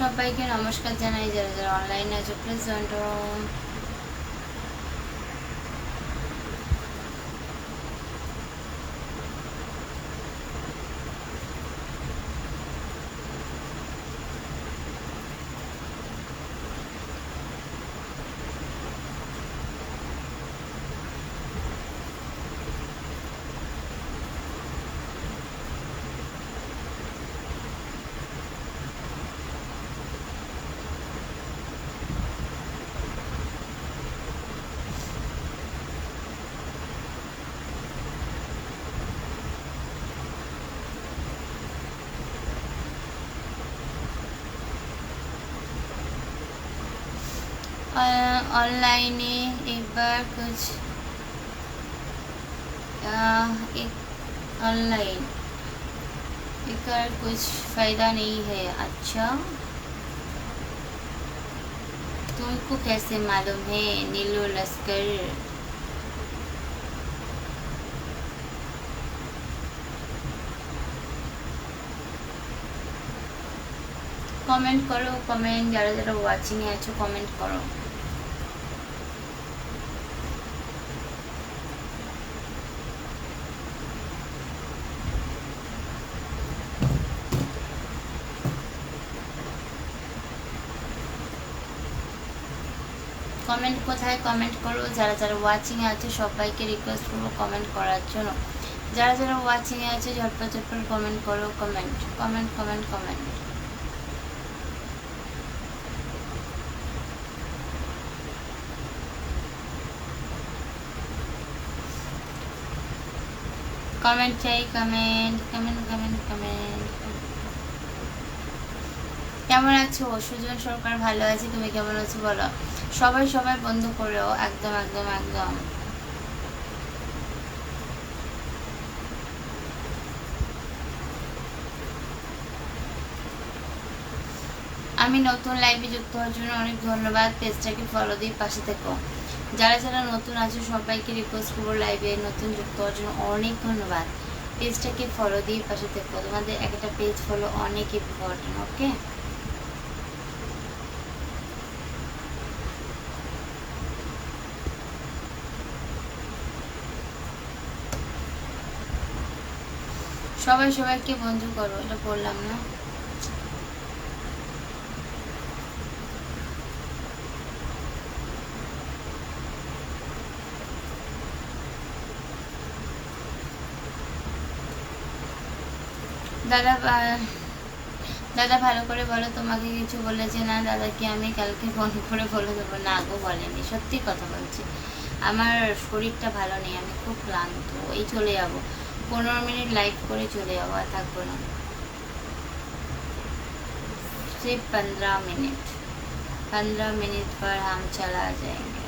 সবাইকে নমস্কার জানাই যারা যারা অনলাইনে আছো প্লিজ জয়েন ऑनलाइने एक बार कुछ ऑनलाइन एक ऑनलाइन। एक कुछ फ़ायदा नहीं है अच्छा। तुमको कैसे मालूम है, नीलू लश्कर? कमेंट करो कमेंट ज़्यादा ज़्यादा वॉचिंग है अच्छा कमेंट करो। কমেন্ট কোথায় কমেন্ট করো, যারা যারা ওয়াচিংয়ে আছে সবাইকে রিকোয়েস্ট করব কমেন্ট করার জন্য। যারা যারা ওয়াচিংয়ে আছে ঝটপট ঝটপট কমেন্ট করো comment comment comment comment comment চাই কমেন্ট কমেন্ট কমেন্ট কমেন্ট কেমন আছো? সুজন সরকার ভালো আছি, তুমি কেমন আছো বলো? সবাই সবাই বন্ধ করেও একদম একদম একদম। আমি নতুন লাইভে যুক্ত হওয়ার জন্য অনেক ধন্যবাদ। পেজটাকে ফলো দিয়ে পাশে থেকো। যারা যারা নতুন আছে, সবাইকে রিকোয়েস্ট করব লাইভে নতুন যুক্ত হওয়ার জন্য অনেক ধন্যবাদ। পেজটাকে ফলো দিয়ে পাশে থেকো। তোমাদের একটা পেজ ফলো অনেক ইম্পর্টেন্ট ওকে সবাই সবাইকে বন্ধু করো, এটা বললাম না। দাদা দাদা ভালো করে বলো, তোমাকে কিছু বলেছে না? দাদাকে আমি কালকে ফোন করে বলে দেবো। না গো, বলেনি, সত্যি কথা বলছি। আমার শরীরটা ভালো নেই, আমি খুব ক্লান্ত, এই চলে যাব। পনেরো মিনিট লাইভ করে চলে যাবো আর থাকবো না सिर्फ पंद्रह मिनट पंद्रह मिनट पर हम चला जाएंगे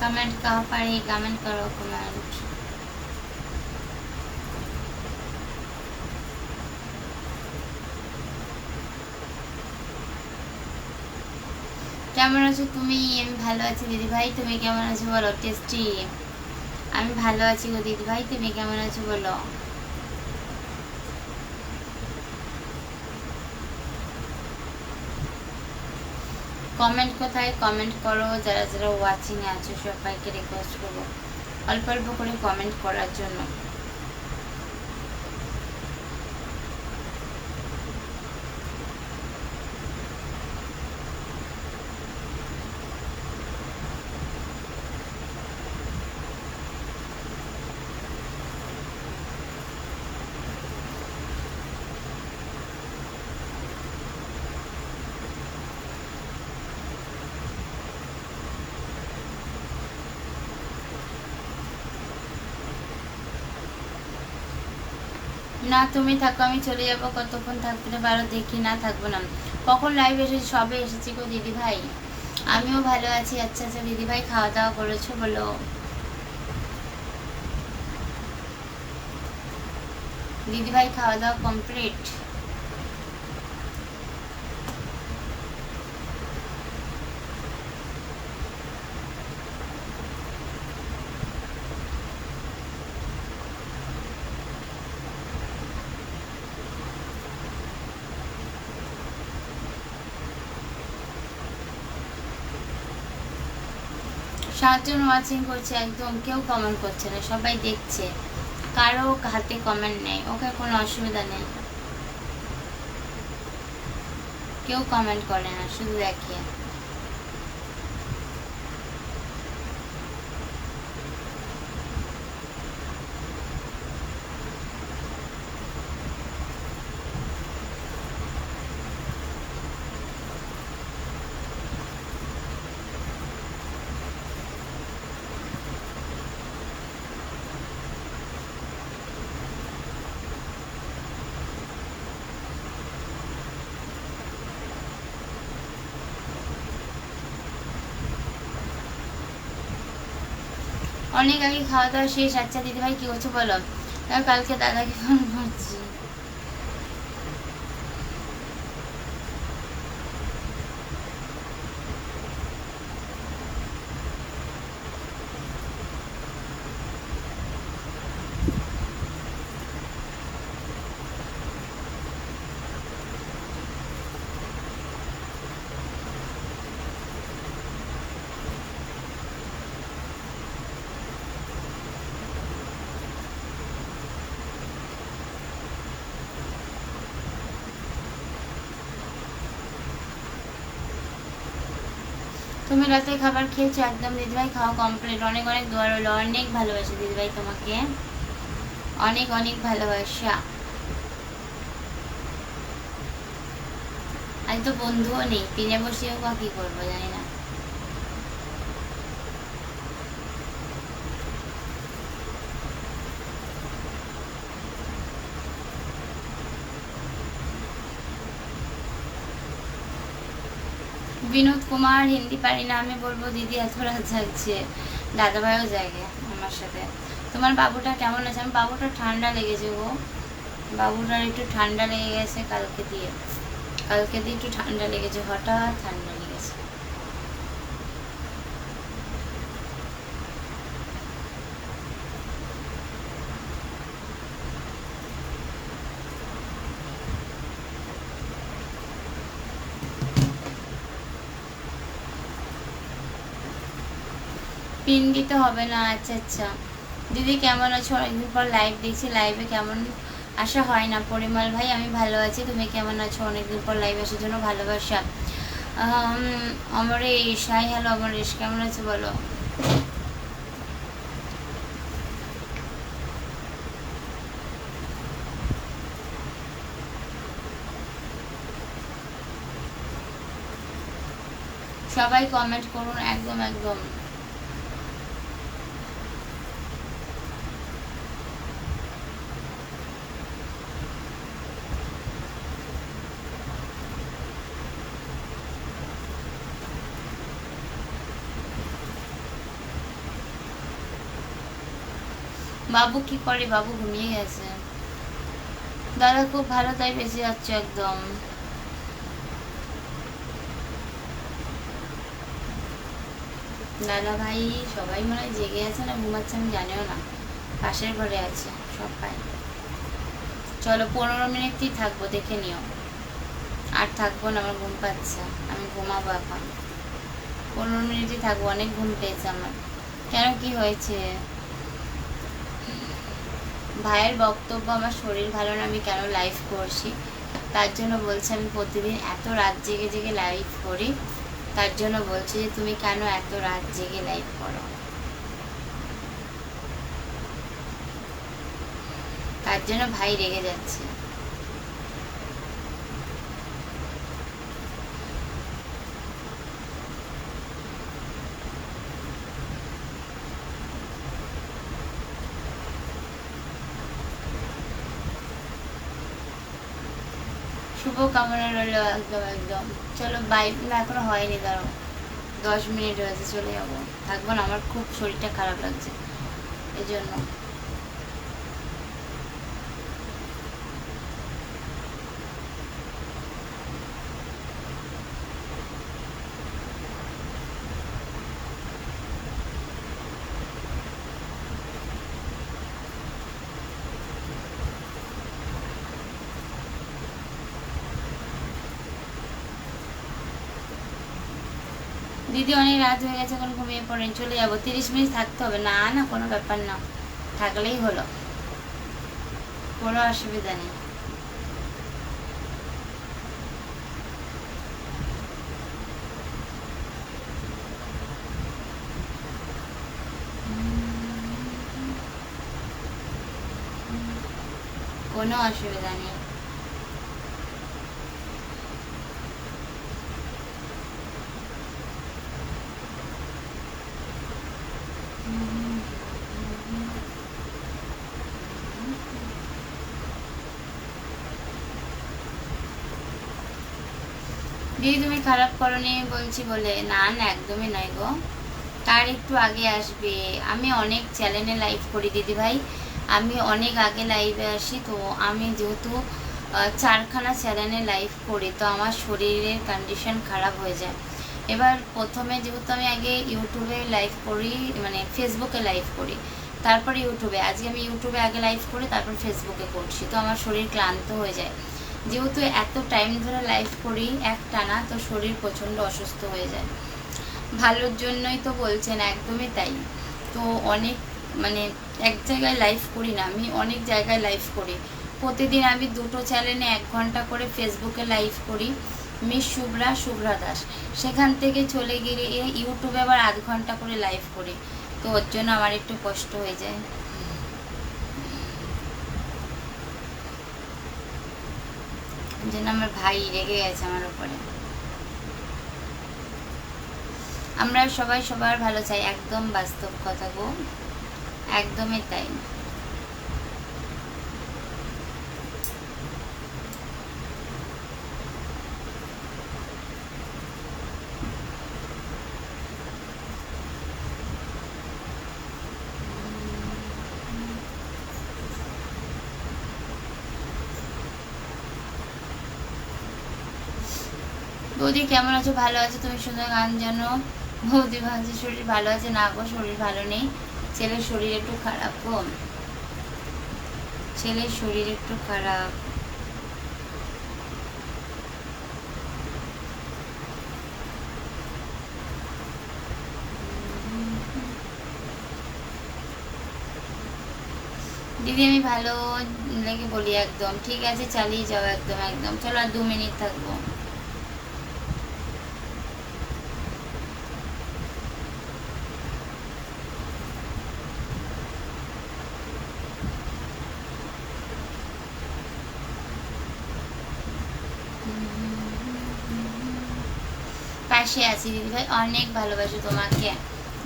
કમેન્ટ કહો પણ એ કમેન્ટ કરો કમેન્ટ কেমন আছো তুমি? আমি ভালো আছি, দিদি ভাই। তুমি কেমন আছো বলো? টেস্টি আমি ভালো আছি গো, দিদি ভাই। তুমি কেমন আছো বলো? কমেন্ট কোথায়? কমেন্ট করো। যারা যারা ওয়াচিংয়ে আছো, সবাইকে রিকোয়েস্ট করব। অল্প অল্প করে কমেন্ট করার জন্য। না, তুমি থাকো, আমি চলে যাব কতক্ষণ থাকতে পারো, দেখি না থাকব না। কখন লাইভ এসেছি, সবে এসেছি গো দিদি ভাই আমিও ভালো আছি আচ্ছা আচ্ছা দিদি ভাই খাওয়া দাওয়া করেছ বলো। দিদি ভাই খাওয়া দাওয়া কমপ্লিট সাতজন ওয়াচিং করছে একদম, কেউ কমেন্ট করছে না, সবাই দেখছে। কারও হাতে কমেন্ট নেই, ওকে কোনো অসুবিধা নেই। কেউ কমেন্ট করে না, শুধু দেখে। অনেক আগে খাওয়া দাওয়া শেষ আচ্ছা দিদিভাই কি করছ বলো? কালকে দাদাকে ফোন করছি তুমি রাতে খাবার খেয়েছো? একদম দিদিভাই, খাওয়া কমপ্লিট অনেক অনেক দোয়ার হলো অনেক ভালোবাসি দিদিভাই তোমাকে। অনেক অনেক ভালোবাসা। আজ তো বন্ধুও নেই। পিনে বসেও বা কি করব, জানি না। বিনোদ কুমার, হিন্দি পারি না, আমি বলব দিদি এত রাত দাদা দাদাভাইও জাগে আমার সাথে। তোমার বাবুটা কেমন আছে? আমি বাবুটা ঠান্ডা লেগেছে গো। বাবুটার একটু ঠান্ডা লেগে গেছে কালকে দিয়ে। কালকে দিয়ে একটু ঠান্ডা লেগেছে, হঠাৎ ঠান্ডা লেগেছে পিন দিতে হবে না আচ্ছা আচ্ছা। দিদি কেমন আছো? অনেকদিন পর লাইভ দেখছি লাইভে কেমন? আসা হয় না। পরিমল ভাই, আমি ভালো আছি। তুমি কেমন আছো? অনেকদিন পর লাইভ আসার জন্য ভালোবাসা। অমরেশ হাই হ্যালো অমরেশ কেমন আছো বলো? সবাই কমেন্ট করুন, একদম একদম। বাবু কি করে? বাবু ঘুমিয়ে গেছে। দাদা খুব ভালো, তাই বেঁচে যাচ্ছে একদম। দাদা ভাই, সবাই মনে হয় জেগে আছে না ঘুমাচ্ছে আমি জানিও না। পাশের ঘরে আছে সবাই চলো পনেরো মিনিটই থাকব, দেখে নিও। আর থাকব না, আমার ঘুম পাচ্ছে, আমি ঘুমাবো এখন। পনেরো মিনিটই থাকব, অনেক ঘুম পেয়েছে আমার। কেন কি হয়েছে? ভাইয়ের বক্তব্য, আমার শরীর ভালো না, আমি কেন লাইভ করছি? তার জন্য বলছে, আমি প্রতিদিন এত রাত জেগে জেগে লাইভ করি। তার জন্য বলছে যে, তুমি কেন এত রাত জেগে লাইভ করো? তার জন্য ভাই রেগে যাচ্ছে। শুভ কামনা রইল একদম একদম। চলো বাই না, এখনও হয়নি দাঁড়ো দশ মিনিট হয়েছে, চলে যাব। থাকব না, আমার খুব শরীরটা খারাপ লাগছে। এই জন্য দিদি অনেক রাত হয়ে গেছে, এখন ঘুমিয়ে পড়েন। চলে যাব। তিরিশ মিনিট থাকতে হবে। না না, কোনো ব্যাপার না। থাকলেই হলো। কোনো অসুবিধা নেই। কোনো অসুবিধা নেই। দিদি তুমি খারাপ করনি বলছি বলে, না না, একদমই নয় গো। তার একটু আগে আসবে। আমি অনেক চ্যানেলে লাইভ করি দিদি ভাই আমি অনেক আগে লাইভে আসি, তো আমি যেহেতু চারখানা চ্যানেলে লাইভ করি, তো আমার শরীরের কন্ডিশন খারাপ হয়ে যায়। এবার প্রথমে যেহেতু আমি আগে ইউটিউবে লাইভ করি মানে ফেসবুকে লাইভ করি, তারপর ইউটিউবে আজকে আমি ইউটিউবে আগে লাইভ করি, তারপর ফেসবুকে করছি, তো আমার শরীর ক্লান্ত হয়ে যায়। যেহেতু এত টাইম ধরে লাইভ করি এক টানা তো শরীর প্রচণ্ড অসুস্থ হয়ে যায়। ভালোর জন্যই তো বলছেন, একদমই তাই। তো অনেক মানে এক জায়গায় লাইভ করি না, আমি অনেক জায়গায় লাইভ করি। প্রতিদিন আমি দুটো চ্যানেলে এক ঘণ্টা করে ফেসবুকে লাইভ করি, মিস শুভ্রা শুভ্রা দাস। সেখান থেকে চলে গিয়ে ইউটিউবে আবার আধ ঘণ্টা করে লাইভ করি। তো ওর জন্য আমার একটু কষ্ট হয়ে যায়। জন্য আমার ভাই রেগে গেছে আমার উপরে। আমরা সবাই সবার ভালো চাই, একদম বাস্তব কথা গো। একদমই তাই। বৌদি, কেমন আছো? ভালো আছো? তুমি সুন্দর গান জানো। বৌদি ভাবছি, শরীর ভালো আছে? না গো, শরীর ভালো নেই। ছেলের শরীর একটু খারাপ গো। ছেলের শরীর একটু খারাপ। দিদি, আমি ভালো লেগে বলি একদম। ঠিক আছে, চালিয়ে যাও একদম একদম। চলো আর দু মিনিট থাকব। পাশে আছি দিদিভাই। অনেক ভালোবাসি তোমাকে।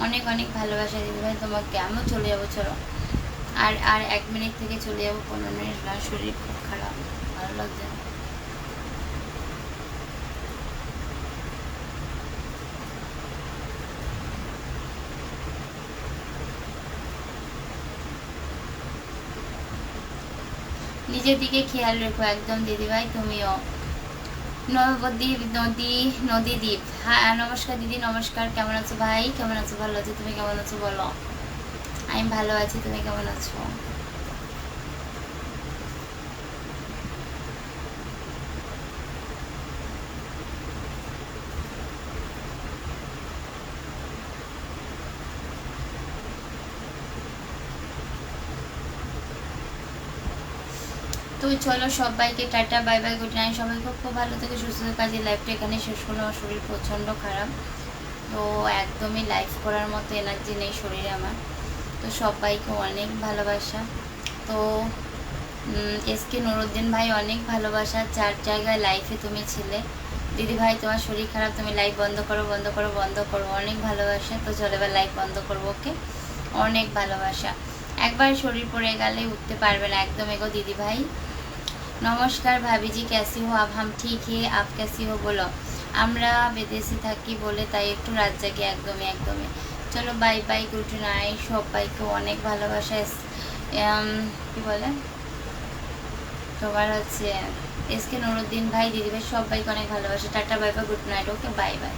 অনেক অনেক ভালোবাসা দিদিভাই তোমাকে। আমিও চলে যাব, চলো। আর আর এক মিনিট থেকে চলে যাব পনেরো মিনিট না। শরীর খুব খারাপ। ভালো লাগছে। নিজের দিকে খেয়াল রেখো একদম দিদিভাই, তুমিও। নবদ্বীপ, নদী নদী দ্বীপ হ্যাঁ নমস্কার দিদি, নমস্কার। কেমন আছো ভাই? কেমন আছো? ভালো আছো? তুমি কেমন আছো বলো? আমি ভালো আছি, তুমি কেমন আছো? তো চলো সবাইকে tata, bye bye, good night. সবাই খুব খুব ভালো থেকে, সুস্থ কাজে লাইফটা এখানে শেষ করল আমার শরীর প্রচণ্ড খারাপ। তো একদমই লাইফ করার মতো এনার্জি নেই শরীরে আমার। তো সবাইকে অনেক ভালোবাসা। তো এস কে নুরুদ্দিন ভাই, অনেক ভালোবাসা। চার জায়গায় লাইফে তুমি ছিলে। দিদি ভাই, তোমার শরীর খারাপ। তুমি লাইফ বন্ধ করো বন্ধ করো বন্ধ করো। অনেক ভালোবাসা। তো চলো এবার লাইফ বন্ধ করব ওকে অনেক ভালোবাসা। একবার শরীর পড়ে গেলে উঠতে পারবে না। একদম এগো দিদি ভাই। নমস্কার ভাবিজি ক্যাসি হো? আপ হাম ঠিক হে, আপ ক্যাসি হো বলো। আমরা বিদেশে থাকি বলে তাই একটু রাত জাগি একদমই একদমই। চলো বাই বাই গুড নাইট সবাইকে অনেক ভালোবাসা। কি বলে? তোমার হচ্ছে এসকে নুরুদ্দিন ভাই, দিদিভাই, সবাইকে অনেক ভালোবাসা। Tata bye bye good night okay bye bye